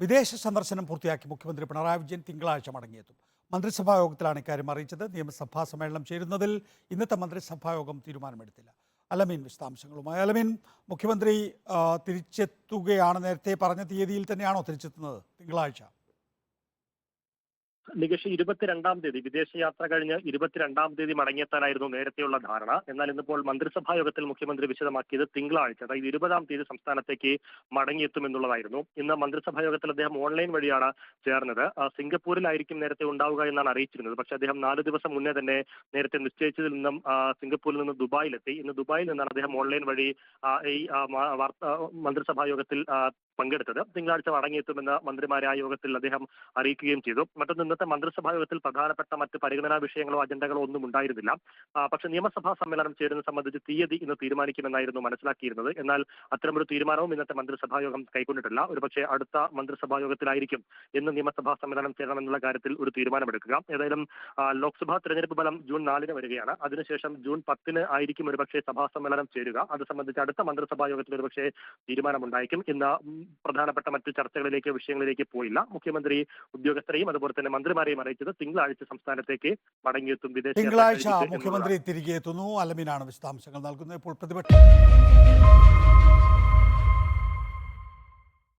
വിദേശ സന്ദർശനം പൂർത്തിയാക്കി മുഖ്യമന്ത്രി പിണറായി വിജയൻ തിങ്കളാഴ്ച മടങ്ങിയെത്തും. മന്ത്രിസഭാ യോഗത്തിലാണ് ഇക്കാര്യം അറിയിച്ചത്. നിയമസഭാ സമ്മേളനം ചേരുന്നതിൽ ഇന്നത്തെ മന്ത്രിസഭാ യോഗം തീരുമാനമെടുത്തില്ല. അലമീൻ വിശദാംശങ്ങളുമായി. അലമീൻ മുഖ്യമന്ത്രി തിരിച്ചെത്തുകയാണ് നേരത്തെ പറഞ്ഞ തീയതിയിൽ തന്നെയാണോ തിരിച്ചെത്തുന്നത്? തിങ്കളാഴ്ച. നികേഷ് ഇരുപത്തിരണ്ടാം തീയതി വിദേശയാത്ര കഴിഞ്ഞ് ഇരുപത്തിരണ്ടാം തീയതി മടങ്ങിയെത്താനായിരുന്നു നേരത്തെയുള്ള ധാരണ. എന്നാൽ ഇന്നിപ്പോൾ മന്ത്രിസഭാ യോഗത്തിൽ മുഖ്യമന്ത്രി വിശദമാക്കിയത് തിങ്കളാഴ്ച അതായത് ഇരുപതാം തീയതി സംസ്ഥാനത്തേക്ക് മടങ്ങിയെത്തുമെന്നുള്ളതായിരുന്നു. ഇന്ന് മന്ത്രിസഭാ യോഗത്തിൽ അദ്ദേഹം ഓൺലൈൻ വഴിയാണ് ചേർന്നത്. സിംഗപ്പൂരിലായിരിക്കും നേരത്തെ ഉണ്ടാവുക എന്നാണ് അറിയിച്ചിരുന്നത്. പക്ഷേ അദ്ദേഹം നാല് ദിവസം മുന്നേ തന്നെ നേരത്തെ നിശ്ചയിച്ചതിൽ നിന്നും സിംഗപ്പൂരിൽ നിന്ന് ദുബായിലെത്തി. ഇന്ന് ദുബായിൽ നിന്നാണ് അദ്ദേഹം ഓൺലൈൻ വഴി ഈ മന്ത്രിസഭാ യോഗത്തിൽ പങ്കെടുത്തത്. തിങ്കളാഴ്ച മടങ്ങിയെത്തുമെന്ന് മന്ത്രിമാരെ ആ യോഗത്തിൽ അദ്ദേഹം അറിയിക്കുകയും ചെയ്തു. മറ്റൊന്ന് ഇന്നത്തെ മന്ത്രിസഭാ യോഗത്തിൽ പ്രധാനപ്പെട്ട മറ്റ് പരിഗണനാ വിഷയങ്ങളോ അജണ്ടകളോ ഒന്നും ഉണ്ടായിരുന്നില്ല. പക്ഷേ നിയമസഭാ സമ്മേളനം ചേരുന്നത് സംബന്ധിച്ച് തീയതി ഇന്ന് തീരുമാനിക്കുമെന്നായിരുന്നു മനസ്സിലാക്കിയിരുന്നത്. എന്നാൽ അത്തരമൊരു തീരുമാനവും ഇന്നത്തെ മന്ത്രിസഭാ യോഗം കൈക്കൊണ്ടിട്ടില്ല. ഒരുപക്ഷെ അടുത്ത മന്ത്രിസഭാ യോഗത്തിലായിരിക്കും എന്ന് നിയമസഭാ സമ്മേളനം ചേരണമെന്നുള്ള കാര്യത്തിൽ ഒരു തീരുമാനമെടുക്കുക. ഏതായാലും ലോക്സഭാ തെരഞ്ഞെടുപ്പ് ഫലം ജൂൺ നാലിന് വരികയാണ്. അതിനുശേഷം ജൂൺ പത്തിന് ആയിരിക്കും ഒരുപക്ഷെ സഭാ സമ്മേളനം ചേരുക. അത് സംബന്ധിച്ച് അടുത്ത മന്ത്രിസഭാ യോഗത്തിൽ ഒരുപക്ഷെ തീരുമാനമുണ്ടായിരിക്കും. ഇന്ന് പ്രധാനപ്പെട്ട മറ്റ് ചർച്ചകളിലേക്ക് വിഷയങ്ങളിലേക്ക് പോയില്ല. മുഖ്യമന്ത്രി ഉദ്യോഗസ്ഥരെയും അതുപോലെ തന്നെ മന്ത്രിമാരെയും അറിയിച്ചത് തിങ്കളാഴ്ച സംസ്ഥാനത്തേക്ക് മടങ്ങിയെത്തും വിദേശ തിങ്കളാഴ്ച മുഖ്യമന്ത്രി തിരികെ എത്തുന്നു. അലമിനാണ് വിശദാംശങ്ങൾ നൽകുന്നത്. ഇപ്പോൾ പ്രതിപക്ഷ